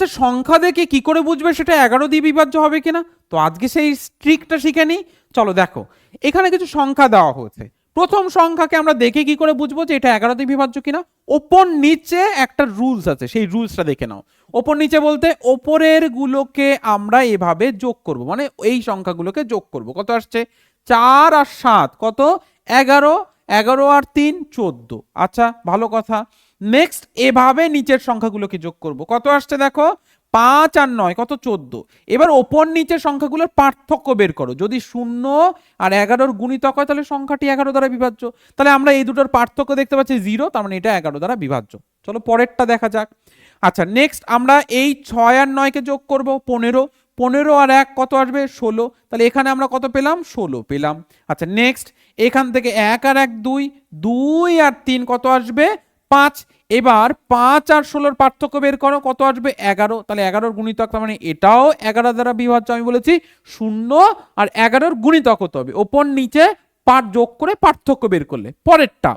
আচ্ছা সংখ্যা দেখে কি করে বুঝবে সেটা এগারো দিয়ে বিভাজ্য হবে কিনা? তো আজকে সেই স্ট্রিকটা শিখে নিই। চলো দেখো, এখানে কিছু সংখ্যা দেওয়া হয়েছে। প্রথম সংখ্যাকে আমরা দেখে কি করে বুঝব যে এটা এগারো দিয়ে বিভাজ্য কিনা? ওপর নিচে একটা রুলস আছে, সেই রুলসটা দেখে নাও। ওপর নিচে বলতে ওপরের গুলোকে আমরা এভাবে যোগ করব মানে এই সংখ্যাগুলোকে যোগ করব। কত আসছে? চার আর সাত, কত? এগারো এগারো আর তিন, চোদ্দ। আচ্ছা ভালো কথা। নেক্সট এভাবে নিচের সংখ্যাগুলোকে যোগ করব। কত আসছে দেখো? পাঁচ আর নয়, কত? চোদ্দ। এবার ওপর নিচের সংখ্যাগুলোর পার্থক্য বের করো। যদি শূন্য আর এগারোর গুণিতক হয়, তাহলে সংখ্যাটি এগারো দ্বারা বিভাজ্য। তাহলে আমরা এই দুটোর পার্থক্য দেখতে পাচ্ছি জিরো, তার মানে এটা এগারো দ্বারা বিভাজ্য। চলো পরেরটা দেখা যাক। আচ্ছা নেক্সট আমরা এই ছয় আর নয়কে যোগ করব, পনেরো। পনেরো আর এক কত আসবে? ষোলো। তাহলে এখানে আমরা কত পেলাম? ষোলো পেলাম। আচ্ছা নেক্সট এখান থেকে এক আর এক দুই দুই আর তিন কত আসবে? পাঁচ। এবার পাঁচ আর ষোলোর পার্থক্য বের করো, কত আসবে? এগারো। তাহলে এগারোর গুণিতক, তার মানে এটাও এগারো দ্বারা বিভাজ্য, আমি বলেছি শূন্য আর এগারোর গুণিতক হতে হবে। ওপর নিচে পার যোগ করে পার্থক্য বের করলে। পরেরটা,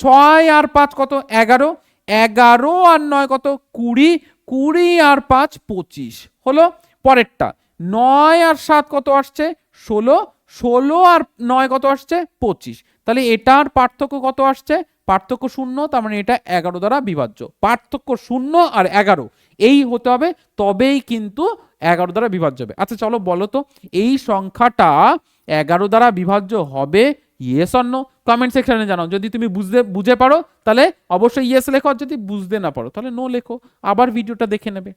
ছয় আর পাঁচ কত? এগারো। এগারো আর নয় কত? কুড়ি। কুড়ি আর পাঁচ পঁচিশ। হলো? পরেরটা। নয় আর সাত কত আসছে? ষোলো। ষোলো আর নয় কত আসছে? পঁচিশ। তাহলে এটার পার্থক্য কত আসছে? পার্থক্য শূন্য, তার মানে এটা এগারো দ্বারা বিভাজ্য। পার্থক্য শূন্য আর এগারো, এই হতে হবে, তবেই কিন্তু এগারো দ্বারা বিভাজ্য হবে। আচ্ছা চলো বলো তো, এই সংখ্যাটা এগারো দ্বারা বিভাজ্য হবে ইয়েস অন্য কমেন্ট সেকশনে জানাও। যদি তুমি বুঝতে, বুঝে পারো, তাহলে অবশ্যই ইয়েস লেখো, আর যদি বুঝতে না পারো, তাহলে নো লেখো। আবার ভিডিওটা দেখে নেবে।